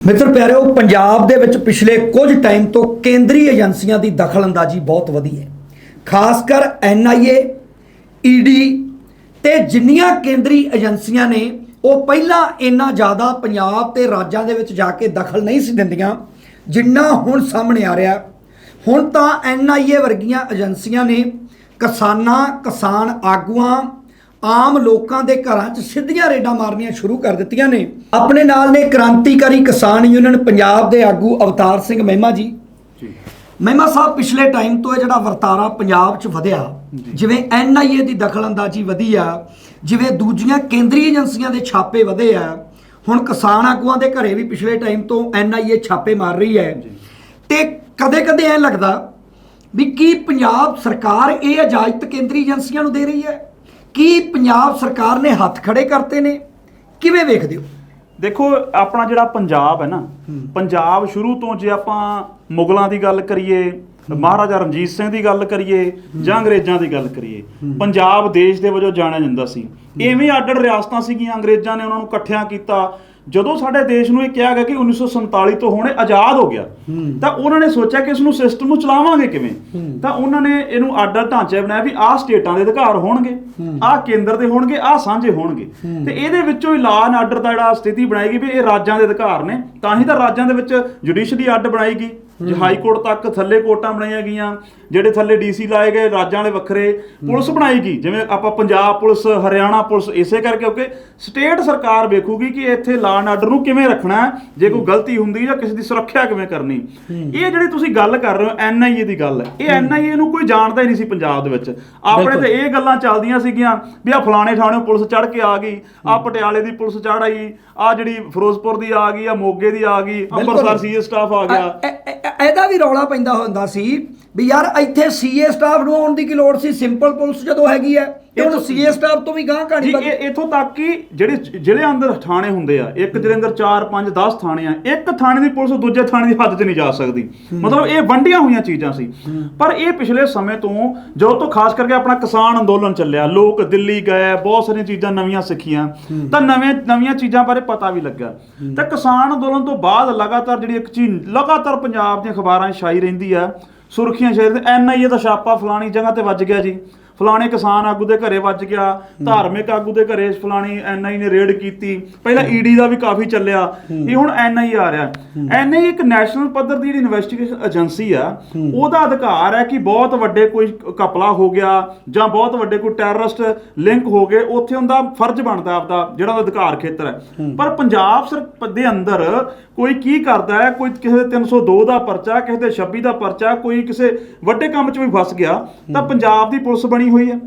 ਮਿੱਤਰ ਪਿਆਰਿਓ, ਪੰਜਾਬ ਦੇ ਵਿੱਚ ਪਿਛਲੇ ਕੁਝ ਟਾਈਮ ਤੋਂ ਕੇਂਦਰੀ ਏਜੰਸੀਆਂ ਦੀ ਦਖਲਅੰਦਾਜ਼ੀ ਬਹੁਤ ਵਧੀ ਹੈ। ਖਾਸ ਕਰ ਐਨਆਈਏ ਈਡੀ ਤੇ ਜਿੰਨੀਆਂ ਕੇਂਦਰੀ ਏਜੰਸੀਆਂ ਨੇ, ਉਹ ਪਹਿਲਾਂ ਇੰਨਾ ਜ਼ਿਆਦਾ ਪੰਜਾਬ ਤੇ ਰਾਜਾਂ ਦੇ ਵਿੱਚ ਜਾ ਕੇ ਦਖਲ ਨਹੀਂ ਸੀ ਦਿੰਦੀਆਂ, ਜਿੰਨਾ ਹੁਣ ਸਾਹਮਣੇ ਆ ਰਿਹਾ। ਹੁਣ ਤਾਂ ਐਨਆਈਏ ਵਰਗੀਆਂ ਏਜੰਸੀਆਂ ਨੇ ਕਿਸਾਨਾਂ, ਕਿਸਾਨ ਆਗੂਆਂ ਆਮ ਲੋਕਾਂ ਦੇ ਘਰਾਂ 'ਚ ਸਿੱਧੀਆਂ ਰੇਡਾਂ ਮਾਰਨੀਆਂ ਸ਼ੁਰੂ ਕਰ ਦਿੱਤੀਆਂ ਨੇ। ਆਪਣੇ ਨਾਲ ਨੇ ਕ੍ਰਾਂਤੀਕਾਰੀ ਕਿਸਾਨ ਯੂਨੀਅਨ ਪੰਜਾਬ ਦੇ ਆਗੂ ਅਵਤਾਰ ਸਿੰਘ ਮਹਿਮਾ ਜੀ। ਮਹਿਮਾ ਸਾਹਿਬ ਪਿਛਲੇ ਟਾਈਮ ਤੋਂ ਇਹ ਜਿਹੜਾ ਵਰਤਾਰਾ ਪੰਜਾਬ 'ਚ ਵਧਿਆ ਜਿਵੇਂ ਐਨਆਈਏ ਦੀ ਦਖਲਅੰਦਾਜ਼ੀ ਵਧੀ ਆ ਜਿਵੇਂ ਦੂਜੀਆਂ ਕੇਂਦਰੀ ਏਜੰਸੀਆਂ ਦੇ ਛਾਪੇ ਵਧੇ ਆ ਹੁਣ ਕਿਸਾਨ ਆਗੂਆਂ ਦੇ ਘਰੇ ਵੀ ਪਿਛਲੇ ਟਾਈਮ ਤੋਂ ਐਨਆਈਏ ਛਾਪੇ ਮਾਰ ਰਹੀ ਹੈ। ਤੇ ਕਦੇ-ਕਦੇ ਐ ਲੱਗਦਾ ਵੀ ਕੀ ਪੰਜਾਬ ਸਰਕਾਰ ਇਹ ਇਜਾਜ਼ਤ ਕੇਂਦਰੀ ਏਜੰਸੀਆਂ ਨੂੰ ਦੇ ਰਹੀ ਹੈ? ਕੀ ਪੰਜਾਬ ਸਰਕਾਰ ਨੇ ਹੱਥ ਖੜੇ ਕਰਤੇ ਨੇ? ਕਿਵੇਂ ਵੇਖਦੇ ਹੋ? ਦੇਖੋ ਆਪਣਾ ਜਿਹੜਾ ਪੰਜਾਬ ਹੈ ਨਾ ਪੰਜਾਬ ਸ਼ੁਰੂ ਤੋਂ ਜੇ ਆਪਾਂ ਮੁਗਲਾਂ ਦੀ ਗੱਲ ਕਰੀਏ ਮਹਾਰਾਜਾ ਰਣਜੀਤ ਸਿੰਘ ਦੀ ਗੱਲ ਕਰੀਏ ਜਾਂ ਅੰਗਰੇਜ਼ਾਂ ਦੀ ਗੱਲ ਕਰੀਏ ਪੰਜਾਬ ਦੇਸ਼ ਦੇ ਵਜੋਂ ਜਾਣਿਆ ਜਾਂਦਾ ਸੀ। ਐਵੇਂ ਅੱਡ-ਅੱਡ ਰਿਆਸਤਾਂ ਸੀਗੀਆਂ ਅੰਗਰੇਜ਼ਾਂ ਨੇ ਉਹਨਾਂ ਨੂੰ ਇਕੱਠਿਆਂ ਕੀਤਾ ਜਦੋਂ ਸਾਡੇ ਦੇਸ਼ ਨੂੰ ਇਹ ਕਿਹਾ ਗਿਆ ਕਿ 1947 ਤੋਂ ਹੁਣ ਆਜ਼ਾਦ ਹੋ ਗਿਆ ਤਾਂ ਉਹਨਾਂ ਨੇ ਸੋਚਿਆ ਕਿ ਇਸ ਨੂੰ ਸਿਸਟਮ ਨੂੰ ਚਲਾਵਾਂਗੇ ਕਿਵੇਂ? ਤਾਂ ਉਹਨਾਂ ਨੇ ਇਹਨੂੰ ਅੱਡ-ਅੱਡ ਢਾਂਚੇ ਬਣਾਇਆ ਵੀ ਆਹ ਸਟੇਟਾਂ ਦੇ ਅਧਿਕਾਰ ਹੋਣਗੇ ਆਹ ਕੇਂਦਰ ਦੇ ਹੋਣਗੇ ਆਹ ਸਾਂਝੇ ਹੋਣਗੇ। ਤੇ ਇਹਦੇ ਵਿੱਚੋਂ ਹੀ ਲਾ ਐਂਡ ਆਰਡਰ ਦਾ ਜਿਹੜਾ ਸਥਿਤੀ ਬਣਾਏਗੀ ਵੀ ਇਹ ਰਾਜਾਂ ਦੇ ਅਧਿਕਾਰ ਨੇ ਤਾਂ ਹੀ ਤਾਂ ਰਾਜਾਂ ਦੇ ਵਿੱਚ ਜੁਡੀਸ਼ਰੀ ਅੱਡ ਬਣਾਈ ਗਈ। ਜੇ ਹਾਈ ਕੋਰਟ ਤੱਕ ਥੱਲੇ ਕੋਰਟਾਂ ਬਣਾਈਆਂ ਗਈਆਂ ਜਿਹੜੇ ਥੱਲੇ ਡੀਸੀ ਲਾਏ ਗਏ ਰਾਜਾਂ ਵਾਲੇ ਵੱਖਰੇ ਪੁਲਿਸ ਬਣਾਈ ਗਈ ਜਿਵੇਂ ਆਪਾਂ ਪੰਜਾਬ ਪੁਲਿਸ ਹਰਿਆਣਾ ਪੁਲਿਸ ਇਸੇ ਕਰਕੇ ਕਿਉਂਕਿ ਸਟੇਟ ਸਰਕਾਰ ਵੇਖੂਗੀ ਕਿ ਇੱਥੇ ਲਾ ਐਂਡ ਆਰਡਰ ਨੂੰ ਕਿਵੇਂ ਰੱਖਣਾ ਜੇ ਕੋਈ ਗਲਤੀ ਹੁੰਦੀ ਜਾਂ ਕਿਸੇ ਦੀ ਸੁਰੱਖਿਆ ਕਿਵੇਂ ਕਰਨੀ। ਇਹ ਜਿਹੜੀ ਤੁਸੀਂ ਗੱਲ ਕਰ ਰਹੇ ਹੋ ਐਨਆਈਏ ਦੀ ਗੱਲ ਹੈ। ਇਹ ਐਨਆਈਏ ਨੂੰ ਕੋਈ ਜਾਣਦਾ ਹੀ ਨਹੀਂ ਸੀ ਪੰਜਾਬ ਦੇ ਵਿੱਚ। ਆਪਣੇ ਤੇ ਇਹ ਗੱਲਾਂ ਚੱਲਦੀਆਂ ਸੀਗੀਆਂ ਵੀ ਆ ਫਲਾਣੇ ਥਾਣੇ ਪੁਲਿਸ ਚੜ ਕੇ ਆ ਗਈ ਆ ਪਟਿਆਲੇ ਦੀ ਪੁਲਿਸ ਚੜ ਆਈ ਆ ਜਿਹੜੀ ਫਿਰੋਜ਼ਪੁਰ ਦੀ ਆ ਗਈ ਆ ਮੋਗੇ ਦੀ ਆ ਗਈ ਅੰਮ੍ਰਿਤਸਰ ਸੀਏ ਸਟਾਫ ਆ ਗਿਆ। ਇਹਦਾ ਵੀ ਰੌਲਾ ਪੈਂਦਾ ਹੁੰਦਾ ਸੀ ਵੀ ਯਾਰ ਇੱਥੇ ਸੀਏ ਸਟਾਫ ਨੂੰ ਆਉਣ ਦੀ ਕੀ ਲੋੜ ਸੀ? ਸਿੰਪਲ ਪੁਲਿਸ ਜਦੋਂ ਹੈਗੀ ਹੈ ਤੇ ਹੁਣ ਸੀਏ ਸਟਾਫ ਤੋਂ ਵੀ ਗਾਂ ਜੀ ਘਾਣੀ ਇਹ ਇਥੋਂ ਤੱਕ ਕਿ ਜਿਹੜੇ ਜ਼ਿਲ੍ਹੇ ਅੰਦਰ ਥਾਣੇ ਹੁੰਦੇ ਆ ਇੱਕ ਜ਼ਿਲ੍ਹੇ ਅੰਦਰ 4 5 10 ਥਾਣੇ ਆ ਇੱਕ ਥਾਣੇ ਦੀ ਪੁਲਿਸ ਦੂਜੇ ਥਾਣੇ ਦੀ ਹੱਦ 'ਚ ਨਹੀਂ ਜਾ ਸਕਦੀ। ਮਤਲਬ ਇਹ ਵੰਡੀਆਂ ਹੋਈਆਂ ਚੀਜ਼ਾਂ ਸੀ। ਪਰ ਇਹ ਪਿਛਲੇ ਸਮੇਂ ਤੋਂ ਜਦੋਂ ਤੋਂ ਖਾਸ ਕਰਕੇ ਆਪਣਾ ਕਿਸਾਨ ਅੰਦੋਲਨ ਚੱਲਿਆ ਲੋਕ ਦਿੱਲੀ ਗਏ ਬਹੁਤ ਸਾਰੀਆਂ ਚੀਜ਼ਾਂ ਨਵੀਆਂ ਸਿੱਖੀਆਂ ਤਾਂ ਨਵੇਂ ਨਵੀਆਂ ਚੀਜ਼ਾਂ ਬਾਰੇ ਪਤਾ ਵੀ ਲੱਗਾ ਤਾਂ ਕਿਸਾਨ ਅੰਦੋਲਨ ਤੋਂ ਬਾਅਦ ਲਗਾਤਾਰ ਜਿਹੜੀ ਇੱਕ ਚੀਜ਼ ਲਗਾਤਾਰ ਪੰਜਾਬ ਦੀਆਂ ਅਖਬਾਰਾਂ 'ਚ ਛਾਈ ਰਹਿੰਦੀ ਆ ਸੁਰਖੀਆਂ ਸ਼ਹਿਰ ਦੇ ਐਨਆਈਏ ਦਾ ਛਾਪਾ ਫਲਾਣੀ ਜਗ੍ਹਾ ਤੇ ਵੱਜ ਗਿਆ ਜੀ। ਫਲਾਣੇ ਕਿਸਾਨ ਆਗੂ ਦੇ ਘਰੇ ਵੱਜ ਗਿਆ ਧਾਰਮਿਕ ਆਗੂ ਦੇ ਘਰੇ ਫਲਾਣੀ ਐਨਆਈ ਨੇ ਰੇਡ ਕੀਤੀ। ਪਹਿਲਾਂ ਈਡੀ ਦਾ ਵੀ ਕਾਫੀ ਚੱਲਿਆ। ਇਹ ਹੁਣ ਐਨਆਈ ਆ ਰਿਹਾ। ਐਨਆਈ ਇੱਕ ਨੈਸ਼ਨਲ ਪੱਧਰ ਦੀ ਜਿਹੜੀ ਇਨਵੈਸਟੀਗੇਸ਼ਨ ਏਜੰਸੀ ਆ ਉਹਦਾ ਅਧਿਕਾਰ ਹੈ ਕਿ ਬਹੁਤ ਵੱਡੇ ਕੋਈ ਕਪਲਾ ਹੋ ਗਿਆ ਜਾਂ ਬਹੁਤ ਵੱਡੇ ਕੋਈ ਟੈਰਰਿਸਟ ਲਿੰਕ ਹੋ ਗਏ ਉੱਥੇ ਉਹਦਾ ਫਰਜ਼ ਬਣਦਾ ਆਪਦਾ ਜਿਹੜਾ ਉਹਦਾ ਅਧਿਕਾਰ ਖੇਤਰ ਹੈ। ਪਰ ਪੰਜਾਬ ਸਰ ਦੇ ਅੰਦਰ ਕੋਈ ਕੀ ਕਰਦਾ ਹੈ ਕੋਈ ਕਿਸੇ ਦੇ 302 ਦਾ ਪਰਚਾ ਕਿਸੇ ਦੇ 26 ਦਾ ਪਰਚਾ ਕੋਈ ਕਿਸੇ ਵੱਡੇ ਕੰਮ 'ਚ ਵੀ ਫਸ ਗਿਆ ਤਾਂ ਪੰਜਾਬ ਦੀ ਪੁਲਿਸ ਬਣੀ ਹੋਈ ਹੈ।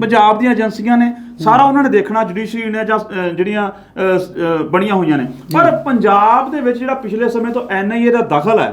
ਪੰਜਾਬ ਦੀਆਂ ਏਜੰਸੀਆਂ ਨੇ ਸਾਰਾ ਉਹਨਾਂ ਨੇ ਦੇਖਣਾ ਜੁਡੀਸ਼ਰੀ ਨੇ ਜਾਂ ਅਹ, ਜਿਹੜੀਆਂ ਅਹ, ਸ- ਅਹ, ਬਣੀਆਂ ਹੋਈਆਂ ਨੇ ਪਰ ਪੰਜਾਬ ਦੇ ਵਿੱਚ ਜਿਹੜਾ ਪਿਛਲੇ ਸਮੇਂ ਤੋਂ ਐਨਆਈਏ ਦਾ ਦਖਲ ਹੈ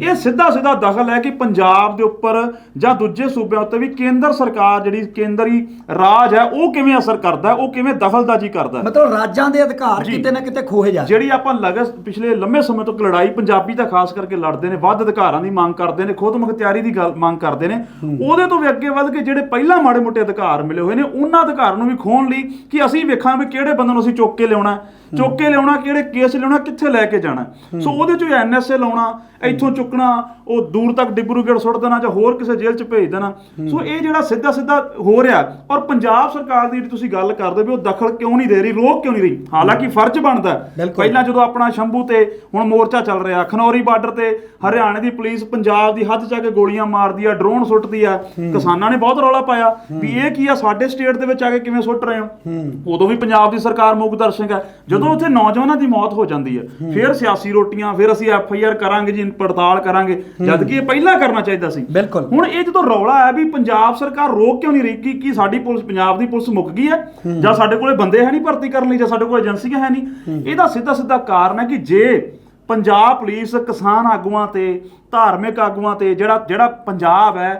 ਇਹ ਸਿੱਧਾ ਸਿੱਧਾ ਦਖਲ ਹੈ ਕਿ ਪੰਜਾਬ ਦੇ ਉੱਪਰ ਜਾਂ ਦੂਜੇ ਸੂਬਿਆਂ ਉੱਤੇ ਵੀ ਕੇਂਦਰ ਸਰਕਾਰ ਜਿਹੜੀ ਕੇਂਦਰੀ ਰਾਜ ਹੈ ਉਹ ਕਿਵੇਂ ਅਸਰ ਕਰਦਾ ਹੈ ਉਹ ਕਿਵੇਂ ਦਖਲਅੰਦਾਜ਼ੀ ਕਰਦਾ ਹੈ ਮਤਲਬ ਰਾਜਾਂ ਦੇ ਅਧਿਕਾਰ ਜੀ। ਕਿਤੇ ਨਾ ਕਿਤੇ ਖੋਹੇ ਜਾ ਰਹੇ। ਜਿਹੜੀ ਆਪਾਂ ਲਗਸ ਪਿਛਲੇ ਲੰਮੇ ਸਮੇਂ ਤੋਂ ਲੜਾਈ ਪੰਜਾਬੀ ਦਾ ਖਾਸ ਕਰਕੇ ਲੜਦੇ ਨੇ ਵੱਧ ਅਧਿਕਾਰਾਂ ਦੀ ਮੰਗ ਕਰਦੇ ਨੇ ਖੁਦ ਮੁਖਤਿਆਰੀ ਦੀ ਗੱਲ ਮੰਗ ਕਰਦੇ ਨੇ ਉਹਦੇ ਤੋਂ ਵੀ ਅੱਗੇ ਵੱਧ ਕੇ ਜਿਹੜੇ ਪਹਿਲਾਂ ਮਾੜੇ ਮੋਟੇ ਅਧਿਕਾਰ ਮਿਲੇ ਹੋਏ ਨੇ ਉਹਨਾਂ ਅਧਿਕਾਰਾਂ ਨੂੰ ਵੀ ਖੋਣ ਲਈ ਕਿ ਅਸੀਂ ਵੇਖਾਂ ਵੀ ਕਿਹੜੇ ਬੰਦੇ ਨੂੰ ਅਸੀਂ ਚੁੱਕ ਕੇ ਲਿਆਉਣਾ ਚੁੱਕ ਕੇ ਲਿਆਉਣਾ ਕਿਹੜੇ ਕੇਸ ਲਿਆਉਣਾ ਕਿੱਥੇ ਲੈ ਕੇ ਜਾਣਾ। ਸੋ ਉਹਦੇ ਚੋਂ ਐਨਐਸਏ ਲਾਉਣਾ ਇੱਥੋਂ ਚੁੱਕਣਾ ਉਹ ਦੂਰ ਤੱਕ ਡਿਬਰੂਗੜ੍ਹ ਸੁੱਟ ਦੇਣਾ ਜਾਂ ਹੋਰ ਕਿਸੇ ਜੇਲ੍ਹ 'ਚ ਭੇਜ ਦੇਣਾ। ਸੋ ਇਹ ਜਿਹੜਾ ਸਿੱਧਾ ਸਿੱਧਾ ਹੋ ਰਿਹਾ ਔਰ ਪੰਜਾਬ ਸਰਕਾਰ ਦੀ ਜਿਹੜੀ ਤੁਸੀਂ ਗੱਲ ਕਰਦੇ ਵੀ ਉਹ ਦਖਲ ਕਿਉਂ ਨਹੀਂ ਦੇ ਰਹੀ ਰੋਕ ਕਿਉਂ ਨਹੀਂ ਰਹੀ? ਹਾਲਾਂਕਿ ਫਰਜ਼ ਬਣਦਾ। ਪਹਿਲਾਂ ਜਦੋਂ ਆਪਣਾ ਸ਼ੰਭੂ ਤੇ ਹੁਣ ਮੋਰਚਾ ਚੱਲ ਰਿਹਾ ਖਨੌਰੀ ਬਾਰਡਰ ਤੇ ਹਰਿਆਣੇ ਦੀ ਪੁਲਿਸ ਪੰਜਾਬ ਦੀ ਹੱਦ ਜਾ ਕੇ ਗੋਲੀਆਂ ਮਾਰਦੀ ਆ ਡਰੋਨ ਸੁੱਟਦੀ ਆ। ਕਿਸਾਨਾਂ ਨੇ ਬਹੁਤ ਰੌਲਾ ਪਾਇਆ ਵੀ ਇਹ ਕੀ ਆ ਸਾਡੇ ਸਟੇਟ ਦੇ ਵਿੱਚ ਆ ਕੇ ਕਿਵੇਂ ਸੁੱਟ ਰਹੇ ਹੋ। ਉਦੋਂ ਵੀ ਪੰਜਾਬ ਦੀ ਸਰਕਾਰ ਮੁੱਖ ਦਰਸ਼ਕ ਹੈ। ਜਦੋਂ ਉੱਥੇ ਨੌਜਵਾਨਾਂ ਦੀ ਮੌਤ ਹੋ ਜਾਂਦੀ ਹੈ ਫਿਰ ਸਿਆਸੀ ਰੋਟੀਆਂ ਫਿਰ ਅਸੀਂ ਐਫ ਆਈ ਆਰ ਕਰਾਂਗੇ ਜੀ ਪੜਤਾਲ ਕਰਾਂਗੇ ਜਦ ਕਿ ਇਹ ਪਹਿਲਾਂ ਕਰਨਾ ਚਾਹੀਦਾ ਸੀ। ਬਿਲਕੁਲ। ਹੁਣ ਇਹ ਜਦੋਂ ਰੌਲਾ ਹੈ ਵੀ ਪੰਜਾਬ ਸਰਕਾਰ ਰੋਕ ਕਿਉਂ ਨਹੀਂ ਰਹੀ? ਕਿ ਕੀ ਸਾਡੀ ਪੁਲਿਸ ਪੰਜਾਬ ਦੀ ਪੁਲਿਸ ਮੁੱਕ ਗਈ ਹੈ? ਜਾਂ ਸਾਡੇ ਕੋਲੇ ਬੰਦੇ ਹੈ ਨਹੀਂ ਭਰਤੀ ਕਰਨ ਲਈ ਜਾਂ ਸਾਡੇ ਕੋਲ ਏਜੰਸੀਆਂ ਹੈ ਨਹੀਂ? ਇਹਦਾ ਸਿੱਧਾ ਸਿੱਧਾ ਕਾਰਨ ਹੈ ਕਿ ਜੇ ਪੰਜਾਬ ਪੁਲਿਸ ਕਿਸਾਨ ਆਗੂਆਂ ਤੇ ਧਾਰਮਿਕ ਆਗੂਆਂ ਤੇ ਜਿਹੜਾ ਜਿਹੜਾ ਪੰਜਾਬ ਹੈ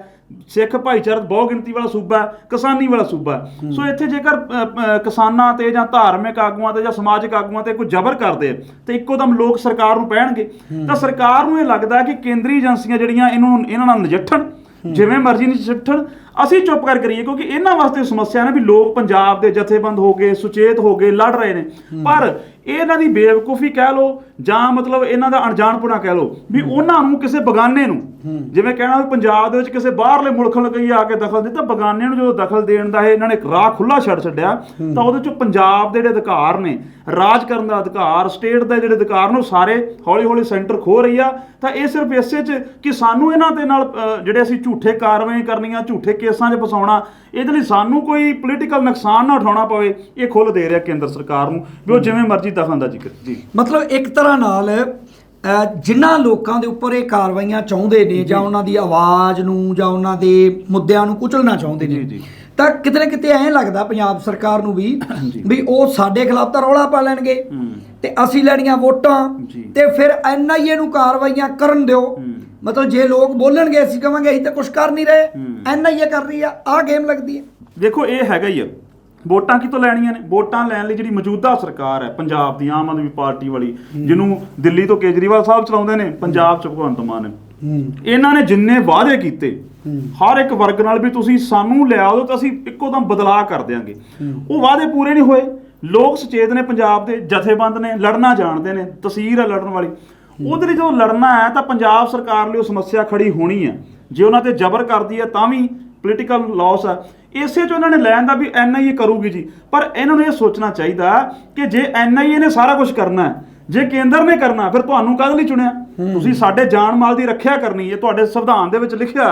ਸਿੱਖ ਭਾਈਚਾਰਾ ਬਹੁ ਗਿਣਤੀ ਵਾਲਾ ਸੂਬਾ ਹੈ ਕਿਸਾਨੀ ਵਾਲਾ ਸੂਬਾ ਹੈ। ਸੋ ਇੱਥੇ ਜੇਕਰ ਅ, ਅ, ਕਿਸਾਨਾਂ ਤੇ ਜਾਂ ਧਾਰਮਿਕ ਆਗੂਆਂ ਤੇ ਜਾਂ ਸਮਾਜਿਕ ਆਗੂਆਂ ਤੇ ਕੋਈ ਜ਼ਬਰ ਕਰਦੇ ਆ, ਤੇ ਇੱਕੋ ਦਮ ਲੋਕ ਸਰਕਾਰ ਨੂੰ ਪੈਣਗੇ ਤਾਂ ਸਰਕਾਰ ਨੂੰ ਇਹ ਲੱਗਦਾ ਹੈ ਕਿ ਕੇਂਦਰੀ ਏਜੰਸੀਆਂ ਜਿਹੜੀਆਂ ਇਹਨਾਂ ਨੂੰ ਇਹਨਾਂ ਨਾਲ ਨਜਿੱਠਣ ਜਿਵੇਂ ਮਰਜ਼ੀ ਨਜਿੱਠਣ ਅਸੀਂ ਚੁੱਪ ਕਰ ਕਰੀਏ ਕਿਉਂਕਿ ਇਹਨਾਂ ਵਾਸਤੇ ਸਮੱਸਿਆ ਨਾ ਵੀ ਲੋਕ ਪੰਜਾਬ ਦੇ ਜਥੇਬੰਦ ਹੋ ਗਏ ਸੁਚੇਤ ਹੋ ਗਏ ਲੜ ਰਹੇ ਨੇ। ਪਰ ਇਹ ਇਹਨਾਂ ਦੀ ਬੇਵਕੂਫੀ ਕਹਿ ਲਓ ਜਾਂ ਮਤਲਬ ਇਹਨਾਂ ਦਾ ਅਣਜਾਣਪੁਣਾ ਕਹਿ ਲਓ ਵੀ ਉਹਨਾਂ ਨੂੰ ਕਿਸੇ ਬਗਾਨੇ ਨੂੰ ਜਿਵੇਂ ਕਹਿਣਾ ਵੀ ਪੰਜਾਬ ਦੇ ਵਿੱਚ ਕਿਸੇ ਬਾਹਰਲੇ ਮੁਲਕ ਨੂੰ ਕਈ ਆ ਕੇ ਦਖਲ ਦਿੱਤਾ ਬਗਾਨੇ ਨੂੰ ਜਦੋਂ ਦਖਲ ਦੇਣ ਦਾ ਇਹ ਇਹਨਾਂ ਨੇ ਇੱਕ ਰਾਹ ਖੁੱਲਾ ਛੱਡ ਛੱਡਿਆ ਤਾਂ ਉਹਦੇ ਚੋਂ ਪੰਜਾਬ ਦੇ ਜਿਹੜੇ ਅਧਿਕਾਰ ਨੇ ਰਾਜ ਕਰਨ ਦਾ ਅਧਿਕਾਰ ਸਟੇਟ ਦੇ ਜਿਹੜੇ ਅਧਿਕਾਰ ਨੇ ਉਹ ਸਾਰੇ ਹੌਲੀ ਹੌਲੀ ਸੈਂਟਰ ਖੋ ਰਹੀ ਆ। ਤਾਂ ਇਹ ਸਿਰਫ ਇਸੇ ਚ ਕਿ ਸਾਨੂੰ ਇਹਨਾਂ ਦੇ ਨਾਲ ਜਿਹੜੇ ਅਸੀਂ ਝੂਠੇ ਕਾਰਵਾਈ ਕਰਨੀਆਂ ਝੂਠੇ ਕੇਸਾਂ 'ਚ ਫਸਾਉਣਾ ਇਹਦੇ ਲਈ ਸਾਨੂੰ ਕੋਈ ਪੋਲੀਟੀਕਲ ਨੁਕਸਾਨ ਨਾ ਉਠਾਉਣਾ ਪਵੇ ਇਹ ਖੁੱਲ ਦੇ ਰਿਹਾ ਕੇਂਦਰ ਸਰਕਾਰ ਨੂੰ ਵੀ ਉਹ ਜਿਵੇਂ ਮਰਜ਼ੀ ਦਖਲਅੰਦਾਜ਼ੀ ਕਰੇ ਜੀ ਮਤਲਬ ਇੱਕ ਤਰ੍ਹਾਂ ਨਾਲ ਜਿਨ੍ਹਾਂ ਲੋਕਾਂ ਦੇ ਉੱਪਰ ਇਹ ਕਾਰਵਾਈਆਂ ਚਾਹੁੰਦੇ ਨੇ ਜਾਂ ਉਹਨਾਂ ਦੀ ਆਵਾਜ਼ ਨੂੰ ਜਾਂ ਉਹਨਾਂ ਦੇ ਮੁੱਦਿਆਂ ਨੂੰ ਕੁਚਲਣਾ ਚਾਹੁੰਦੇ ਨੇ ਜੀ। ਤਾਂ ਕਿਤੇ ਨਾ ਕਿਤੇ ਐਂ ਲੱਗਦਾ ਪੰਜਾਬ ਸਰਕਾਰ ਨੂੰ ਵੀ। ਵੀ ਉਹ ਸਾਡੇ ਖਿਲਾਫ ਤਾਂ ਰੌਲਾ ਪਾ ਲੈਣਗੇ। ਤੇ ਅਸੀਂ ਲੈਣੀਆਂ ਵੋਟਾਂ। ਤੇ ਫਿਰ ਐਨਆਈਏ ਨੂੰ ਕਾਰਵਾਈਆਂ ਕਰਨ ਦਿਓ। ਮਤਲਬ ਜੇ ਲੋਕ ਬੋਲਣਗੇ ਅਸੀਂ ਕਵਾਂਗੇ ਅਸੀਂ ਤਾਂ ਕੁਝ ਕਰ ਨਹੀਂ ਰਹੇ। ਐਨਆਈਏ ਕਰ ਰਹੀ ਆ ਆਹ ਗੇਮ ਲੱਗਦੀ ਹੈ ਦੇਖੋ ਇਹ ਹੈਗਾ ਹੀ ਆ। ਵੋਟਾਂ ਕਿਤੋਂ ਲੈਣੀਆਂ ਨੇ? ਵੋਟਾਂ ਲੈਣ ਲਈ ਜਿਹੜੀ ਮੌਜੂਦਾ ਸਰਕਾਰ ਹੈ ਪੰਜਾਬ ਦੀ ਆਮ ਆਦਮੀ ਪਾਰਟੀ ਵਾਲੀ ਜਿਹਨੂੰ ਦਿੱਲੀ ਤੋਂ ਕੇਜਰੀਵਾਲ ਸਾਹਿਬ ਚਲਾਉਂਦੇ ਨੇ ਪੰਜਾਬ ਚ ਭਗਵੰਤ ਮਾਨ ਇਹਨਾਂ ਨੇ ਜਿੰਨੇ ਵਾਅਦੇ ਕੀਤੇ ਹਰ ਇੱਕ ਵਰਗ ਨਾਲ ਵੀ ਤੁਸੀਂ ਸਾਨੂੰ ਲਿਆਓ ਤਾਂ ਅਸੀਂ ਇੱਕੋ ਦਮ ਬਦਲਾਅ ਕਰ ਦਿਆਂਗੇ। ਉਹ ਵਾਅਦੇ ਪੂਰੇ ਨਹੀਂ ਹੋਏ। ਲੋਕ ਸੁਚੇਤ ਨੇ ਪੰਜਾਬ ਦੇ ਜਥੇਬੰਦ ਨੇ ਲੜਨਾ ਜਾਣਦੇ ਨੇ ਤਸਵੀਰ ਹੈ ਲੜਨ ਵਾਲੀ। ਉਹਦੇ ਲਈ ਜਦੋਂ ਲੜਨਾ ਹੈ ਤਾਂ ਪੰਜਾਬ ਸਰਕਾਰ ਲਈ ਉਹ ਸਮੱਸਿਆ ਖੜੀ ਹੋਣੀ ਹੈ। ਜੇ ਉਹਨਾਂ ਤੇ ਜ਼ਬਰ ਕਰਦੀ ਹੈ ਤਾਂ ਵੀ ਪੋਲੀਟੀਕਲ ਲਾਸ ਹੈ। ਇਸੇ ਚ ਉਹਨਾਂ ਨੇ ਲੈਣ ਦਾ ਵੀ ਐਨਆਈਏ ਕਰੂਗੀ ਜੀ। ਪਰ ਇਹਨਾਂ ਨੂੰ ਇਹ ਸੋਚਣਾ ਚਾਹੀਦਾ ਕਿ ਜੇ ਐਨਆਈਏ ਨੇ ਸਾਰਾ ਕੁਝ ਕਰਨਾ ਹੈ ਜੇ ਕੇਂਦਰ ਨੇ ਕਰਨਾ ਫਿਰ ਤੁਹਾਨੂੰ ਕਾਹਦੇ ਲਈ ਚੁਣਿਆ? ਤੁਸੀਂ ਸਾਡੇ ਜਾਨ ਮਾਲ ਦੀ ਰੱਖਿਆ ਕਰਨੀ ਹੈ ਤੁਹਾਡੇ ਸੰਵਿਧਾਨ ਦੇ ਵਿੱਚ ਲਿਖਿਆ।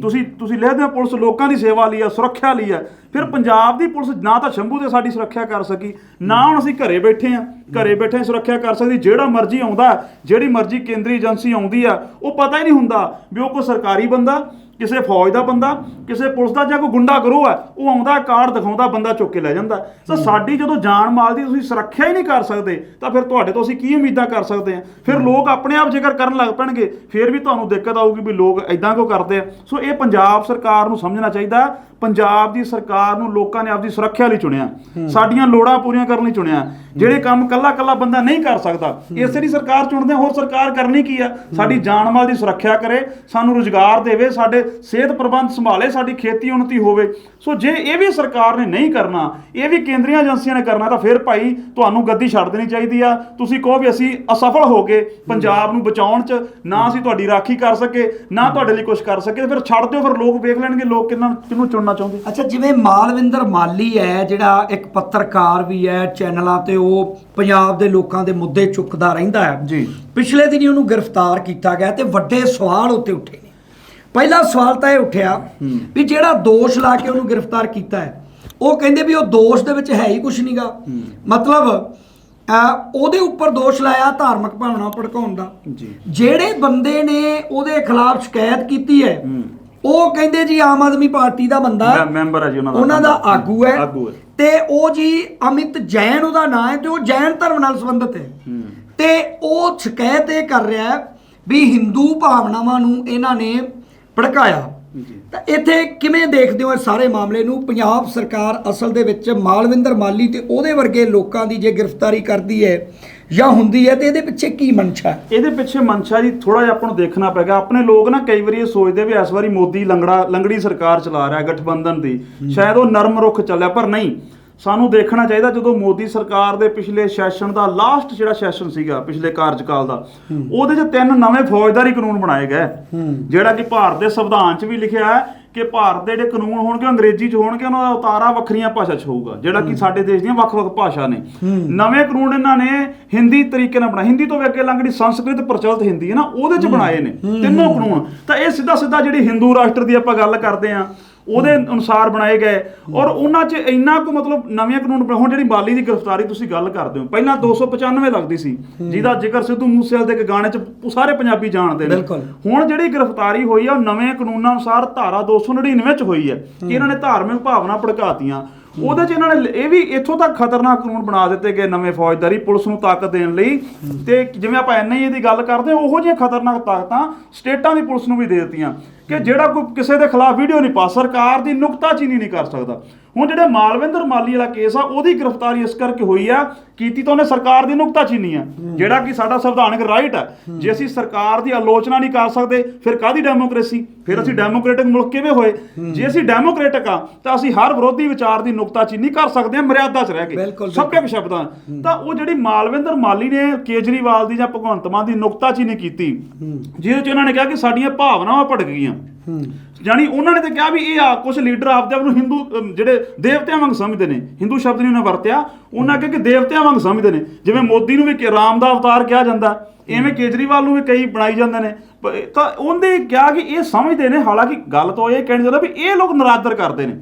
ਤੁਸੀਂ ਤੁਸੀਂ ਲਿਖਦੇ ਹੋ ਪੁਲਿਸ ਲੋਕਾਂ ਦੀ ਸੇਵਾ ਲਈ ਆ ਸੁਰੱਖਿਆ ਲਈ ਆ ਫਿਰ ਪੰਜਾਬ ਦੀ ਪੁਲਿਸ ਨਾ ਤਾਂ ਸ਼ੰਭੂ ਤੇ ਸਾਡੀ ਸੁਰੱਖਿਆ ਕਰ ਸਕੀ ਨਾ ਹੁਣ ਅਸੀਂ ਘਰੇ ਬੈਠੇ ਆ ਘਰੇ ਬੈਠੇ ਸੁਰੱਖਿਆ ਕਰ ਸਕਦੀ ਜਿਹੜਾ ਮਰਜ਼ੀ ਆਉਂਦਾ ਜਿਹੜੀ ਮਰਜ਼ੀ ਕੇਂਦਰੀ ਏਜੰਸੀ ਆਉਂਦੀ ਆ ਉਹ ਪਤਾ ਹੀ ਨਹੀਂ ਹੁੰਦਾ ਵੀ ਉਹ ਕੋਈ ਸਰਕਾਰੀ ਬੰਦਾ ਕਿਸੇ ਫੌਜ ਦਾ ਬੰਦਾ ਕਿਸੇ ਪੁਲਿਸ ਦਾ ਜਾਂ ਕੋਈ ਗੁੰਡਾ ਗਰੋਹ ਹੈ ਉਹ ਆਉਂਦਾ ਕਾਰਡ ਦਿਖਾਉਂਦਾ ਬੰਦਾ ਚੁੱਕ ਕੇ ਲੈ ਜਾਂਦਾ। ਤਾਂ ਸਾਡੀ ਜਦੋਂ ਜਾਨ ਮਾਲ ਦੀ ਤੁਸੀਂ ਸੁਰੱਖਿਆ ਹੀ ਨਹੀਂ ਕਰ ਸਕਦੇ ਤਾਂ ਫਿਰ ਤੁਹਾਡੇ ਤੋਂ ਅਸੀਂ ਕੀ ਉਮੀਦਾਂ ਕਰ ਸਕਦੇ ਹਾਂ? ਫਿਰ ਲੋਕ ਆਪਣੇ ਆਪ ਜੇਕਰ ਕਰਨ ਲੱਗ ਪੈਣਗੇ ਫਿਰ ਵੀ ਤੁਹਾਨੂੰ ਦਿੱਕਤ ਆਊਗੀ ਵੀ ਲੋਕ ਐਦਾਂ ਕਿਉਂ ਕਰਦੇ ਆ? ਸੋ ਇਹ ਪੰਜਾਬ ਸਰਕਾਰ ਨੂੰ ਸਮਝਣਾ ਚਾਹੀਦਾ ਪੰਜਾਬ ਦੀ ਸਰਕਾਰ ਨੂੰ ਲੋਕਾਂ ਨੇ ਆਪਦੀ ਸੁਰੱਖਿਆ ਲਈ ਚੁਣਿਆ। ਸਾਡੀਆਂ ਲੋੜਾਂ ਪੂਰੀਆਂ ਕਰਨ ਲਈ ਚੁਣਿਆ। ਜਿਹੜੇ ਕੰਮ ਕੱਲਾ ਕੱਲਾ ਬੰਦਾ ਨਹੀਂ ਕਰ ਸਕਦਾ ਇਸੇ ਲਈ ਸਰਕਾਰ ਚੁਣਦੇ ਹੋਰ ਸਰਕਾਰ ਕਰਨੀ ਕੀ ਆ? ਸਾਡੀ ਜਾਨ ਮਾਲ ਦੀ ਸੁਰੱਖਿਆ ਕਰੇ ਸਾਨੂੰ ਰੁਜ਼ਗਾਰ ਦੇਵੇ ਸਾਡੇ ਸਿਹਤ ਪ੍ਰਬੰਧ ਸੰਭਾਲੇ ਸਾਡੀ ਖੇਤੀ ਉન્નਤੀ ਹੋਵੇ। ਸੋ ਜੇ ਇਹ ਵੀ ਸਰਕਾਰ ਨੇ ਨਹੀਂ ਕਰਨਾ ਇਹ ਵੀ ਕੇਂਦਰੀ ਏਜੰਸੀਆਂ ਨੇ ਕਰਨਾ ਤਾਂ ਫਿਰ ਭਾਈ ਤੁਹਾਨੂੰ ਗੱਦੀ ਛੱਡ ਦੇਣੀ ਚਾਹੀਦੀ ਆ। ਤੁਸੀਂ ਕਹੋ ਵੀ ਅਸੀਂ ਅਸਫਲ ਹੋ ਗਏ ਪੰਜਾਬ ਨੂੰ ਬਚਾਉਣ 'ਚ ਨਾ ਅਸੀਂ ਤੁਹਾਡੀ ਰਾਖੀ ਕਰ ਸਕੇ ਨਾ ਤੁਹਾਡੇ ਲਈ ਕੁਝ ਕਰ ਸਕੇ ਫਿਰ ਛੱਡ ਦਿਓ ਫਿਰ ਲੋਕ ਵੇਖ ਲੈਣਗੇ ਲੋਕ ਕਿੰਨਾ ਕਿਹਨੂੰ ਚੁਣਨਾ ਚਾਹੁੰਦੇ? ਅੱਛਾ ਜਿਵੇਂ ਮਾਲਵਿੰਦਰ ਮਾਲੀ ਹੈ ਜਿਹੜਾ ਇੱਕ ਪੱਤਰਕਾਰ ਵੀ ਹੈ ਚੈਨਲਾਂ ਤੇ ਉਹ ਪੰਜਾਬ ਦੇ ਲੋਕਾਂ ਦੇ ਮੁੱਦੇ ਚੁੱਕਦਾ ਰਹਿੰਦਾ ਹੈ। ਜੀ। ਪਿਛਲੇ ਦਿਨੀ ਉਹਨੂੰ ਗ੍ਰਿਫਤਾਰ ਕੀਤਾ ਗਿਆ ਤੇ ਵੱਡੇ ਸਵਾਲ ਉੱਤੇ ਉੱਠੇ ਨੇ। ਪਹਿਲਾ ਸਵਾਲ ਤਾਂ ਇਹ ਉੱਠਿਆ ਵੀ ਜਿਹੜਾ ਦੋਸ਼ ਲਾ ਕੇ ਉਹਨੂੰ ਗ੍ਰਿਫਤਾਰ ਕੀਤਾ ਹੈ ਉਹ ਕਹਿੰਦੇ ਵੀ ਉਹ ਦੋਸ਼ ਦੇ ਵਿੱਚ ਹੈ ਹੀ ਕੁਝ ਨਹੀਂਗਾ ਮਤਲਬ ਉਹਦੇ ਉੱਪਰ ਦੋਸ਼ ਲਾਇਆ ਧਾਰਮਿਕ ਭਾਵਨਾ ਭੜਕਾਉਣ ਦਾ। ਜਿਹੜੇ ਬੰਦੇ ਨੇ ਉਹਦੇ ਖਿਲਾਫ ਸ਼ਿਕਾਇਤ ਕੀਤੀ ਹੂੰ। ਉਹ ਕਹਿੰਦੇ ਜੀ ਆਮ ਆਦਮੀ ਪਾਰਟੀ ਦਾ ਬੰਦਾ ਮੈਂ- ਮੈਂਬਰ ਹੈ ਜੀ ਉਹਨਾਂ ਦਾ ਉਹਨਾਂ ਦਾ ਆਗੂ ਹੈ। ਆਗੂ ਹੈ। ਤੇ ਉਹ ਜੀ ਅਮਿਤ ਜੈਨ ਉਹਦਾ ਨਾਮ ਹੈ ਤੇ ਉਹ ਜੈਨ ਧਰਮ ਨਾਲ ਸੰਬੰਧਿਤ ਹੈ। ਤੇ ਉਹ ਸ਼ਿਕਾਇਤ ਇਹ ਕਰ ਰਿਹਾ ਹੈ ਵੀ ਹਿੰਦੂ ਭਾਵਨਾਵਾਂ ਨੂੰ ਇਹਨਾਂ ਨੇ ਭੜਕਾਇਆ। ਤਾਂ ਇੱਥੇ ਕਿਵੇਂ ਦੇਖਦੇ ਹੋ ਇਹ ਸਾਰੇ ਮਾਮਲੇ ਨੂੰ? ਪੰਜਾਬ ਸਰਕਾਰ ਅਸਲ ਦੇ ਵਿੱਚ ਮਾਲਵਿੰਦਰ ਮਾਲੀ ਤੇ ਉਹਦੇ ਵਰਗੇ ਲੋਕਾਂ ਦੀ ਜੇ ਗ੍ਰਿਫਤਾਰੀ ਕਰਦੀ ਹੈ ਜਾਂ ਹੁੰਦੀ ਹੈ ਤੇ ਇਹਦੇ ਪਿੱਛੇ ਕੀ ਮਨਸ਼ਾ ਹੈ? ਇਹਦੇ ਪਿੱਛੇ ਮਨਸ਼ਾ ਜੀ ਥੋੜਾ ਜਿਹਾ ਆਪਾਂ ਨੂੰ ਦੇਖਣਾ ਪੈਗਾ। ਆਪਣੇ ਲੋਕ ਨਾ ਕਈ ਵਾਰੀ ਇਹ ਸੋਚਦੇ ਵੀ ਇਸ ਵਾਰੀ ਮੋਦੀ ਲੰਗੜਾ ਲੰਗੜੀ ਸਰਕਾਰ ਚਲਾ ਰਿਹਾ ਗਠਬੰਧਨ ਦੀ। ਸ਼ਾਇਦ ਉਹ ਨਰਮ ਰੁਖ ਚੱਲਿਆ ਪਰ ਨਹੀਂ। ਸਾਨੂੰ ਦੇਖਣਾ ਚਾਹੀਦਾ ਜਦੋਂ ਮੋਦੀ ਸਰਕਾਰ ਦੇ ਪਿਛਲੇ ਸੈਸ਼ਨ ਦਾ ਲਾਸਟ ਜਿਹੜਾ ਸੈਸ਼ਨ ਸੀਗਾ ਪਿਛਲੇ ਕਾਰਜਕਾਲ ਦਾ ਉਹਦੇ 'ਚ ਤਿੰਨ ਨਵੇਂ ਫੌਜਦਾਰੀ ਕਾਨੂੰਨ ਬਣਾਏ ਗਏ। ਜਿਹੜਾ ਕਿ ਭਾਰਤ ਦੇ ਸੰਵਿਧਾਨ 'ਚ ਵੀ ਲਿਖਿਆ ਹੈ ਕਿ ਭਾਰਤ ਦੇ ਜਿਹੜੇ ਕਾਨੂੰਨ ਹੋਣਗੇ ਅੰਗਰੇਜ਼ੀ 'ਚ ਹੋਣਗੇ ਉਹਨਾਂ ਦਾ ਉਤਾਰਾ ਵੱਖਰੀਆਂ ਭਾਸ਼ਾ 'ਚ ਹੋਊਗਾ ਜਿਹੜਾ ਕਿ ਸਾਡੇ ਦੇਸ਼ ਦੀਆਂ ਵੱਖ-ਵੱਖ ਭਾਸ਼ਾ ਨੇ। ਨਵੇਂ ਕਾਨੂੰਨ ਇਹਨਾਂ ਨੇ ਹਿੰਦੀ ਤਰੀਕੇ ਨਾਲ ਬਣਾਏ। ਹਿੰਦੀ ਤੋਂ ਵੀ ਅੱਗੇ ਲੰਗੜੀ ਸੰਸਕ੍ਰਿਤ ਪ੍ਰਚਲਿਤ ਹਿੰਦੀ ਹੈ ਨਾ ਉਹਦੇ 'ਚ ਬਣਾਏ ਨੇ ਤਿੰਨੋਂ ਕਾਨੂੰਨ। ਤਾਂ ਇਹ ਸਿੱਧਾ ਸਿੱਧਾ ਜਿਹੜੀ ਹਿੰਦੂ ਰਾਸ਼ਟਰ ਦੀ ਆਪਾਂ ਗੱਲ ਕਰਦੇ ਆਂ ਉਹਦੇ ਅਨੁਸਾਰ ਬਣਾਏ ਗਏ। ਔਰ ਉਹਨਾਂ 'ਚ ਇੰਨਾ ਕੁ ਮਤਲਬ ਨਵੇਂ ਕਾਨੂੰਨ ਹੁਣ ਜਿਹੜੀ ਬਾਲੀ ਦੀ ਗ੍ਰਿਫਤਾਰੀ ਤੁਸੀਂ ਗੱਲ ਕਰਦੇ ਹੋ। ਪਹਿਲਾਂ 295 ਲੱਗਦੀ ਸੀ ਜਿਹਦਾ ਜ਼ਿਕਰ ਸਿੱਧੂ ਮੂਸੇਵਾਲੇ ਦੇ ਇੱਕ ਗਾਣੇ 'ਚ ਸਾਰੇ ਪੰਜਾਬੀ ਜਾਣਦੇ ਨੇ। ਹੁਣ ਜਿਹੜੀ ਗ੍ਰਿਫਤਾਰੀ ਹੋਈ ਆ ਉਹ ਨਵੇਂ ਕਾਨੂੰਨਾਂ ਅਨੁਸਾਰ ਧਾਰਾ 299 ਚ ਹੋਈ ਹੈ। ਕਿ ਇਹਨਾਂ ਨੇ ਧਾਰਮਿਕ ਭਾਵਨਾ ਭੜਕਾਤੀਆਂ। ਉਹਦੇ ਚ ਇਹਨਾਂ ਨੇ ਇਹ ਵੀ ਇੱਥੋਂ ਤੱਕ ਖਤਰਨਾਕ ਕਾਨੂੰਨ ਬਣਾ ਦਿੱਤੇ ਗਏ ਨਵੇਂ ਫੌਜਦਾਰੀ ਪੁਲਿਸ ਨੂੰ ਤਾਕਤ ਦੇਣ ਲਈ। ਤੇ ਜਿਵੇਂ ਆਪਾਂ ਐਨਆਈਏ ਦੀ ਗੱਲ ਕਰਦੇ ਉਹੋ ਜਿਹੀਆਂ ਖਤਰਨਾਕ ਤਾਕਤਾਂ ਸਟੇਟਾਂ ਦੀ ਪੁਲਿਸ ਨੂੰ ਵੀ ਦੇ ਦਿੱਤੀਆਂ। ਕਿ ਜਿਹੜਾ ਕੋਈ ਕਿਸੇ ਦੇ ਖਿਲਾਫ ਵੀਡੀਓ ਨਹੀਂ ਪਾ ਸਰਕਾਰ ਦੀ ਨੁਕਤਾਚੀਨੀ ਨਹੀਂ ਕਰ ਸਕਦਾ। ਹੁਣ ਜਿਹੜੇ ਮਾਲਵਿੰਦਰ ਮਾਲੀ ਵਾਲਾ ਕੇਸ ਆ ਉਹਦੀ ਗ੍ਰਿਫਤਾਰੀ ਇਸ ਕਰਕੇ ਹੋਈ ਆ ਕੀਤੀ ਤਾਂ ਉਹਨੇ ਸਰਕਾਰ ਦੀ ਨੁਕਤਾਚੀਨੀ ਆ ਜਿਹੜਾ ਕਿ ਸਾਡਾ ਸੰਵਿਧਾਨਕ ਰਾਈਟ ਹੈ ਜੇ ਅਸੀਂ ਸਰਕਾਰ ਦੀ ਆਲੋਚਨਾ ਨਹੀਂ ਕਰ ਸਕਦੇ ਫਿਰ ਕਾਦੀ ਡੈਮੋਕ੍ਰੇਸੀ ਫਿਰ ਅਸੀਂ ਡੈਮੋਕ੍ਰੈਟਿਕ ਮੁਲਕ ਕਿਵੇਂ ਹੋਏ? ਜੇ ਅਸੀਂ ਡੈਮੋਕ੍ਰੈਟਿਕ ਆ ਤਾਂ ਅਸੀਂ ਹਰ ਵਿਰੋਧੀ ਵਿਚਾਰ ਦੀ ਨੁਕਤਾਚੀਨੀ ਕਰ ਸਕਦੇ ਹਾਂ ਮਰਿਆਦਾ 'ਚ ਰਹਿ ਕੇ। ਸਭਿਅਕ ਸ਼ਬਦਾਂ। ਤਾਂ ਉਹ ਜਿਹੜੀ ਮਾਲਵਿੰਦਰ ਮਾਲੀ ਨੇ ਕੇਜਰੀਵਾਲ ਦੀ ਜਾਂ ਭਗਵੰਤ ਮਾਨ ਦੀ ਨੁਕਤਾਚੀਨੀ ਕੀਤੀ ਜਿਹਦੇ 'ਚ ਉਹਨਾਂ ਨੇ ਕਿਹਾ ਕਿ ਸਾਡੀਆਂ ਭਾਵਨਾਵਾਂ ਭੜਕ ਗਈਆਂ। ਜਾਨੀ ਉਹਨਾਂ ਨੇ ਤਾਂ ਕਿਹਾ ਵੀ ਇਹ ਆ ਕੁਝ ਲੀਡਰ ਆਪਦੇ ਆਪ ਨੂੰ ਹਿੰਦੂ ਅਮ, ਜਿਹੜੇ ਦੇਵਤਿਆਂ ਵਾਂਗ ਸਮਝਦੇ ਨੇ ਹਿੰਦੂ ਸ਼ਬਦ ਨਹੀਂ ਉਹਨਾਂ ਵਰਤਿਆ ਉਹਨਾਂ ਕਿਹਾ ਕਿ ਦੇਵਤਿਆਂ ਵਾਂਗ ਸਮਝਦੇ ਨੇ। ਜਿਵੇਂ ਮੋਦੀ ਨੂੰ ਵੀ ਕਿ ਰਾਮ ਦਾ ਅਵਤਾਰ ਕਿਹਾ ਜਾਂਦਾ ਐਵੇਂ ਕੇਜਰੀਵਾਲ ਨੂੰ ਵੀ ਕਈ ਬਣਾਈ ਜਾਂਦੇ ਨੇ। ਪ- ਤਾਂ ਉਹਨੇ ਕਿਹਾ ਕਿ ਇਹ ਸਮਝਦੇ ਨੇ ਹਾਲਾਂਕਿ ਗੱਲ ਤਾਂ ਇਹ ਕਹਿਣੀ ਚਾਹੁੰਦਾ ਵੀ ਇਹ ਲੋਕ ਨਰਾਦਰ ਕਰਦੇ ਨੇ।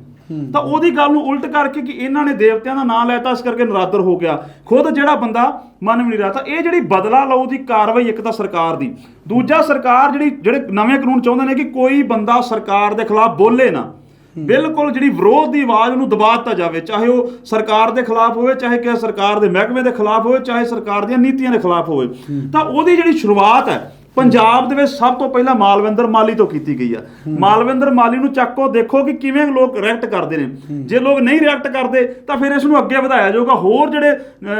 ਤਾਂ ਉਹਦੀ ਗੱਲ ਨੂੰ ਉਲਟ ਕਰਕੇ ਕਿ ਇਹਨਾਂ ਨੇ ਦੇਵਤਿਆਂ ਦਾ ਨਾਮ ਲੈਤਾ, ਇਸ ਕਰਕੇ ਨਰਾਦਰ ਹੋ ਗਿਆ। ਖੁਦ ਜਿਹੜਾ ਬੰਦਾ ਮੰਨ ਵੀ ਨਹੀਂ ਰਿਹਾ, ਤਾਂ ਇਹ ਜਿਹੜੀ ਬਦਲਾ ਲਓ ਦੀ ਕਾਰਵਾਈ ਇੱਕ ਤਾਂ ਸਰਕਾਰ ਦੀ। ਦੂਜਾ, ਸਰਕਾਰ ਜਿਹੜੀ, ਜਿਹੜੇ ਨਵੇਂ ਕਾਨੂੰਨ ਚਾਹੁੰਦੇ ਨੇ ਕਿ ਕੋਈ ਬੰਦਾ ਸਰਕਾਰ ਦੇ ਖਿਲਾਫ ਬੋਲੇ ਨਾ। ਬਿਲਕੁਲ ਜਿਹੜੀ ਵਿਰੋਧ ਦੀ ਆਵਾਜ਼ ਨੂੰ ਦਬਾ ਦਿੱਤਾ ਜਾਵੇ, ਚਾਹੇ ਉਹ ਸਰਕਾਰ ਦੇ ਖਿਲਾਫ ਹੋਵੇ, ਚਾਹੇ ਕਿਸੇ ਸਰਕਾਰ ਦੇ ਮਹਿਕਮੇ ਦੇ ਖਿਲਾਫ ਹੋਵੇ, ਚਾਹੇ ਸਰਕਾਰ ਦੀਆਂ ਨੀਤੀਆਂ ਦੇ ਖਿਲਾਫ ਹੋਵੇ। ਤਾਂ ਉਹਦੀ ਜਿਹੜੀ ਸ਼ੁਰੂਆਤ ਹੈ ਪੰਜਾਬ ਦੇ ਵਿੱਚ ਸਭ ਤੋਂ ਪਹਿਲਾਂ ਮਾਲਵਿੰਦਰ ਮਾਲੀ ਤੋਂ ਕੀਤੀ ਗਈ ਆ। ਮਾਲਵਿੰਦਰ ਮਾਲੀ ਨੂੰ ਚੱਕੋ ਦੇਖੋ ਕਿ ਕਿਵੇਂ ਲੋਕ ਰਿਐਕਟ ਕਰਦੇ ਨੇ। ਜੇ ਲੋਕ ਨਹੀਂ ਰਿਐਕਟ ਕਰਦੇ ਤਾਂ ਫਿਰ ਇਸ ਨੂੰ ਅੱਗੇ ਵਧਾਇਆ ਜਾਊਗਾ। ਹੋਰ ਜਿਹੜੇ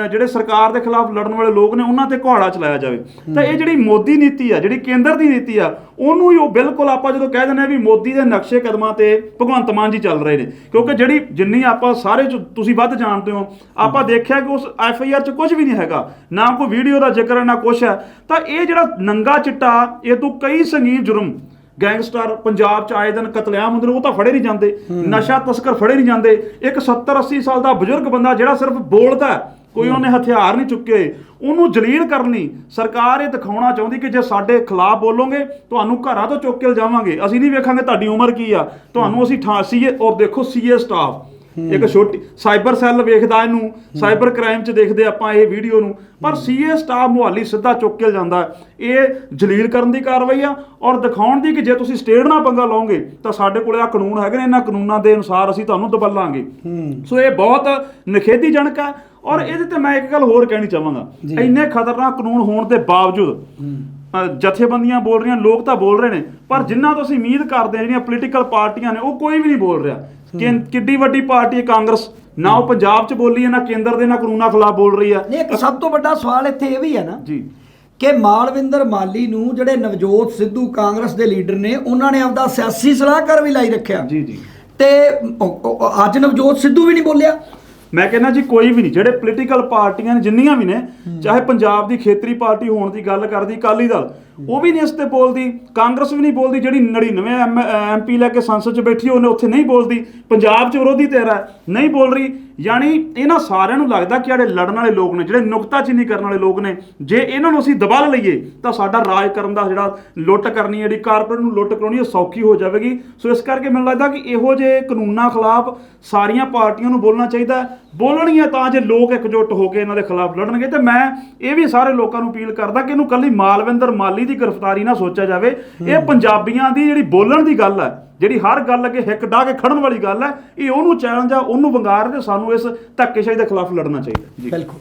ਜਿਹੜੇ ਸਰਕਾਰ ਦੇ ਖਿਲਾਫ ਲੜਨ ਵਾਲੇ ਲੋਕ ਨੇ ਉਹਨਾਂ ਤੇ ਘੁਆੜਾ ਚਲਾਇਆ ਜਾਵੇ। ਤਾਂ ਇਹ ਜਿਹੜੀ ਮੋਦੀ ਨੀਤੀ ਆ ਜਿਹੜੀ ਕੇਂਦਰ ਦੀ ਨੀਤੀ ਆ ਉਹਨੂੰ ਹੀ ਉਹ ਬਿਲਕੁਲ ਆਪਾਂ ਜਦੋਂ ਕਹਿ ਦਿੰਦੇ ਆ ਵੀ ਮੋਦੀ ਦੇ ਨਕਸ਼ੇ ਕਦਮਾਂ ਤੇ ਭਗਵੰਤ ਮਾਨ ਜੀ ਚੱਲ ਰਹੇ ਨੇ। ਕਿਉਂਕਿ ਜਿਹੜੀ ਜਿੰਨੀ ਆਪਾਂ ਸਾਰੇ ਤੁਸੀਂ ਵੱਧ ਜਾਣਦੇ ਹੋ ਆਪਾਂ ਦੇਖਿਆ ਕਿ ਉਸ ਐਫ ਆਈ ਆਰ ਚ ਕੁਝ ਵੀ ਨਹੀਂ ਹੈਗਾ। ਨਾ ਕੋਈ ਵੀਡੀਓ ਦਾ ਜ਼ਿਕਰ ਹੈ ਨਾ ਕੁਝ ਹੈ। ਤਾਂ ਇਹ ਜਿਹੜਾ ਨੰਗਾ ਚਿੱਟਾ ਇਹ ਤੋਂ ਕਈ ਸੰਗੀਨ ਜੁਰਮ। ਗੈਂਗਸਟਰ ਪੰਜਾਬ ਚ ਆਏ ਦਿਨ ਕਤਲੇਆਮ ਹੁੰਦੇ ਨੇ ਉਹ ਤਾਂ ਫੜੇ ਨਹੀਂ ਜਾਂਦੇ। ਨਸ਼ਾ ਤਸਕਰ ਫੜੇ ਨਹੀਂ ਜਾਂਦੇ। ਇੱਕ 70 80 ਸਾਲ ਦਾ ਬਜ਼ੁਰਗ ਬੰਦਾ ਜਿਹੜਾ ਸਿਰਫ ਬੋਲਦਾ ਕੋਈ ਉਹਨੇ ਹਥਿਆਰ ਨਹੀਂ ਚੁੱਕੇ। ਉਹਨੂੰ ਜਲੀਲ ਕਰਨੀ ਸਰਕਾਰ ਇਹ ਦਿਖਾਉਣਾ ਚਾਹੁੰਦੀ ਕਿ ਜੇ ਸਾਡੇ ਖਿਲਾਫ ਬੋਲੋਗੇ ਤੁਹਾਨੂੰ ਘਰਾਂ ਤੋਂ ਚੁੱਕ ਕੇ ਲਿਜਾਵਾਂਗੇ। ਅਸੀਂ ਨਹੀਂ ਵੇਖਾਂਗੇ ਤੁਹਾਡੀ ਉਮਰ ਕੀ ਆ। ਤੁਹਾਨੂੰ ਅਸੀਂ ਠਾ ਸੀਏ ਔਰ ਦੇਖੋ ਸੀਏ ਸਟਾਫ। ਇੱਕ ਛੋਟੀ ਸਾਈਬਰ ਸੈੱਲ ਵੇਖਦਾ ਇਹਨੂੰ ਸਾਈਬਰ ਕ੍ਰਾਈਮ 'ਚ ਦੇਖਦੇ ਆਪਾਂ ਇਹ ਵੀਡੀਓ ਨੂੰ। ਪਰ ਸੀਏ ਸਟਾਫ ਮੁਹਾਲੀ ਸਿੱਧਾ ਚੁੱਕ ਕੇ ਜਾਂਦਾ ਇਹ ਜਲੀਲ ਕਰਨ ਦੀ ਕਾਰਵਾਈ ਆ ਔਰ ਦਿਖਾਉਣ ਦੀ ਕਿ ਜੇ ਤੁਸੀਂ ਸਟੇਟ ਨਾਲ ਪੰਗਾ ਲਾਓਗੇ ਤਾਂ ਸਾਡੇ ਕੋਲੇ ਆ ਕਾਨੂੰਨ ਹੈਗੇ ਨੇ ਇਹਨਾਂ ਕਾਨੂੰਨਾਂ ਦੇ ਅਨੁਸਾਰ ਅਸੀਂ ਤੁਹਾਨੂੰ ਦਬਲਾਂਗੇ। ਸੋ ਇਹ ਬਹੁਤ ਨਿਖੇਧੀਜਨਕ ਹੈ ਔਰ ਇਹਦੇ ਤੇ ਮੈਂ ਇੱਕ ਗੱਲ ਹੋਰ ਕਹਿਣੀ ਚਾਹਾਂਗਾ। ਇੰਨੇ ਖਤਰਨਾਕ ਕਾਨੂੰਨ ਹੋਣ ਦੇ ਬਾਵਜੂਦ ਜਥੇਬੰਦੀਆਂ ਬੋਲ ਰਹੀਆਂ ਲੋਕ ਤਾਂ ਬੋਲ ਰਹੇ ਨੇ ਪਰ ਜਿਨ੍ਹਾਂ ਤੋਂ ਅਸੀਂ ਉਮੀਦ ਕਰਦੇ ਜਿਹੜੀਆਂ ਪੋਲੀਟੀਕਲ ਪਾਰਟੀਆਂ ਨੇ ਉਹ ਕੋਈ ਵੀ ਨਹੀਂ ਬੋਲ ਰਿਹਾ। ਕਿ ਕਿੱਡੀ ਵੱਡੀ ਪਾਰਟੀ ਹੈ ਕਾਂਗਰਸ? ਨਾ ਉਹ ਪੰਜਾਬ 'ਚ ਬੋਲੀ ਹੈ ਨਾ ਕੇਂਦਰ ਦੇ ਨਾ ਕਾਨੂੰਨਾਂ ਖਿਲਾਫ ਬੋਲ ਰਹੀ ਹੈ। ਨਹੀਂ ਇੱਕ ਸਭ ਤੋਂ ਵੱਡਾ ਸਵਾਲ ਇੱਥੇ ਇਹ ਵੀ ਹੈ ਨਾ ਜੀ। ਕਿ ਮਾਲਵਿੰਦਰ ਮਾਲੀ ਨੂੰ ਜਿਹੜੇ ਨਵਜੋਤ ਸਿੱਧੂ ਕਾਂਗਰਸ ਦੇ ਲੀਡਰ ਨੇ ਉਹਨਾਂ ਨੇ ਆਪਦਾ ਸਿਆਸੀ ਸਲਾਹਕਾਰ ਵੀ ਲਾਈ ਰੱਖਿਆ। ਜੀ ਜੀ। ਤੇ ਉਹ- ਉਹ- ਅੱਜ ਨਵਜੋਤ ਸਿੱਧੂ ਵੀ ਨਹੀਂ ਬੋਲਿਆ। ਮੈਂ ਕਹਿੰਦਾ ਜੀ ਕੋਈ ਵੀ ਨਹੀਂ, ਜਿਹੜੇ ਪੋਲੀਟੀਕਲ ਪਾਰਟੀਆਂ ਨੇ, ਜਿੰਨੀਆਂ ਵੀ ਨੇ, ਚਾਹੇ ਪੰਜਾਬ ਦੀ ਖੇਤਰੀ ਪਾਰਟੀ ਹੋਣ ਦੀ ਗੱਲ ਕਰਦੀ, ਅਕਾਲੀ ਦਲ, ਉਹ ਵੀ ਨਹੀਂ ਇਸ ਤੇ ਬੋਲਦੀ, ਕਾਂਗਰਸ ਵੀ ਨਹੀਂ ਬੋਲਦੀ, ਜਿਹੜੀ 99 ਐਮਪੀ ਲੈ ਕੇ ਸੰਸਦ 'ਚ ਬੈਠੀ, ਉਹਨੇ ਉੱਥੇ ਨਹੀਂ ਬੋਲਦੀ, ਪੰਜਾਬ 'ਚ ਵਿਰੋਧੀ ਧਿਰ ਹੈ, ਨਹੀਂ ਬੋਲ ਰਹੀ ਯਾਨੀ ਇਹਨਾਂ ਸਾਰਿਆਂ ਨੂੰ ਲੱਗਦਾ ਕਿ ਜਿਹੜੇ ਲੜਨ ਵਾਲੇ ਲੋਕ ਨੇ ਜਿਹੜੇ ਨੁਕਤਾਚੀਨੀ ਕਰਨ ਵਾਲੇ ਲੋਕ ਨੇ ਜੇ ਇਹਨਾਂ ਨੂੰ ਅਸੀਂ ਦਬਾ ਲਈਏ ਤਾਂ ਸਾਡਾ ਰਾਜ ਕਰਨ ਦਾ ਜਿਹੜਾ ਲੁੱਟ ਕਰਨੀ ਹੈ ਜਿਹੜੀ ਕਾਰਪੋਰੇਟ ਨੂੰ ਲੁੱਟ ਕਰਾਉਣੀ ਹੈ ਸੌਖੀ ਹੋ ਜਾਵੇਗੀ। ਸੋ ਇਸ ਕਰਕੇ ਮੈਨੂੰ ਲੱਗਦਾ ਕਿ ਇਹੋ ਜਿਹੇ ਕਾਨੂੰਨਾਂ ਖਿਲਾਫ ਸਾਰੀਆਂ ਪਾਰਟੀਆਂ ਨੂੰ ਬੋਲਣਾ ਚਾਹੀਦਾ ਹੈ। ਬੋਲਣਗੀਆਂ ਤਾਂ ਜੇ ਲੋਕ ਇਕਜੁੱਟ ਹੋ ਕੇ ਇਹਨਾਂ ਦੇ ਖਿਲਾਫ ਲੜਨਗੇ ਤੇ ਮੈਂ ਇਹ ਵੀ ਸਾਰੇ ਲੋਕਾਂ ਨੂੰ ਅਪੀਲ ਕਰਦਾ ਕਿ ਇਹਨੂੰ ਕੱਲੀ ਮਾਲਵਿੰਦਰ ਮਾਲੀ ਦੀ ਗ੍ਰਿਫਤਾਰੀ ਨਾ ਸੋਚਿਆ ਜਾਵੇ। ਇਹ ਪੰਜਾਬੀਆਂ ਦੀ ਜਿਹੜੀ ਬੋਲਣ ਦੀ ਗੱਲ ਹੈ ਜਿਹੜੀ ਹਰ ਗੱਲ ਅੱਗੇ ਹਿੱਕ ਡਾ ਕੇ ਖੜਨ ਵਾਲੀ ਗੱਲ ਹੈ, ਇਹ ਉਹਨੂੰ ਚੈਲੰਜ ਆ, ਉਹਨੂੰ ਵੰਗਾਰ ਤੇ ਸਾਨੂੰ ਇਸ ਧੱਕੇਸ਼ਾਹੀ ਦੇ ਖਿਲਾਫ ਲੜਨਾ ਚਾਹੀਦਾ। ਬਿਲਕੁਲ।